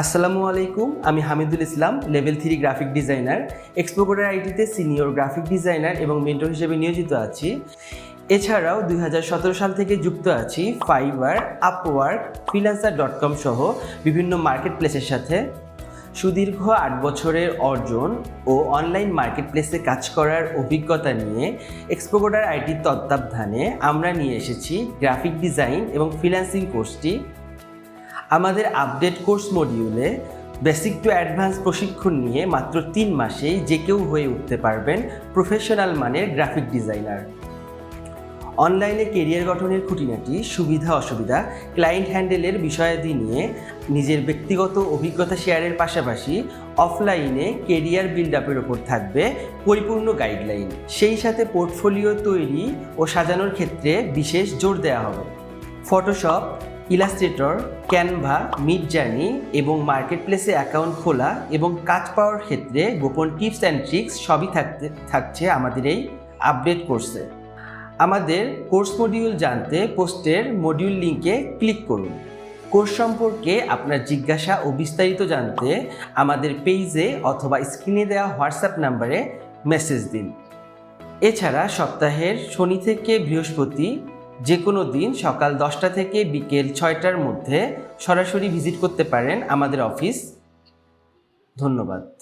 আসসালামু আলাইকুম, আমি Hamidul Islam, level three graphic designer. এক্সপোকোডার আইটিতে সিনিয়র গ্রাফিক ডিজাইনার এবং মেন্টর হিসেবে নিয়োজিত আছি। এছাড়াও দুই হাজার সতেরো সাল থেকে যুক্ত আছি Fiverr Upwork freelancer dot com সহ বিভিন্ন মার্কেট প্লেসের সাথে। সুদীর্ঘ আট বছরের অর্জন ও অনলাইন মার্কেট প্লেসে কাজ করার অভিজ্ঞতা নিয়ে এক্সপোকোডার আইটির তত্ত্বাবধানে আমরা নিয়ে এসেছি গ্রাফিক ডিজাইন এবং ফ্রিল্যান্সিং কোর্সটি আমাদের আপডেট কোর্স মডিউলে বেসিক টু অ্যাডভান্স প্রশিক্ষণ নিয়ে মাত্র তিন মাসেই যে কেউ হয়ে উঠতে পারবেন প্রফেশনাল মানের গ্রাফিক ডিজাইনার অনলাইনে কেরিয়ার গঠনের খুঁটিনাটি সুবিধা, অসুবিধা ক্লায়েন্ট হ্যান্ডেলের বিষয়াদি নিয়ে নিজের ব্যক্তিগত অভিজ্ঞতা শেয়ারের পাশাপাশি অফলাইনে কেরিয়ার বিল্ড আপের ওপর থাকবে পরিপূর্ণ গাইডলাইন সেই সাথে পোর্টফোলিও তৈরি ও সাজানোর ক্ষেত্রে বিশেষ জোর দেওয়া হবে। Photoshop Illustrator, Canva, Midjourney এবং মার্কেট প্লেসে অ্যাকাউন্ট খোলা এবং কাজ পাওয়ার ক্ষেত্রে গোপন টিপস অ্যান্ড ট্রিক্স সবই থাকতে, থাকছে আমাদের এই আপডেট কোর্সে। আমাদের কোর্স মডিউল জানতে পোস্টের মডিউল লিঙ্কে ক্লিক করুন। কোর্স সম্পর্কে আপনার জিজ্ঞাসা ও বিস্তারিত জানতে আমাদের পেজে অথবা স্ক্রিনে দেওয়া হোয়াটসঅ্যাপ নাম্বারে মেসেজ দিন। এছাড়া সপ্তাহের শনি থেকে বৃহস্পতি যে কোনো দিন সকাল দশটা থেকে বিকেল ছয়টার মধ্যে সরাসরি ভিজিট করতে পারেন আমাদের অফিস। ধন্যবাদ।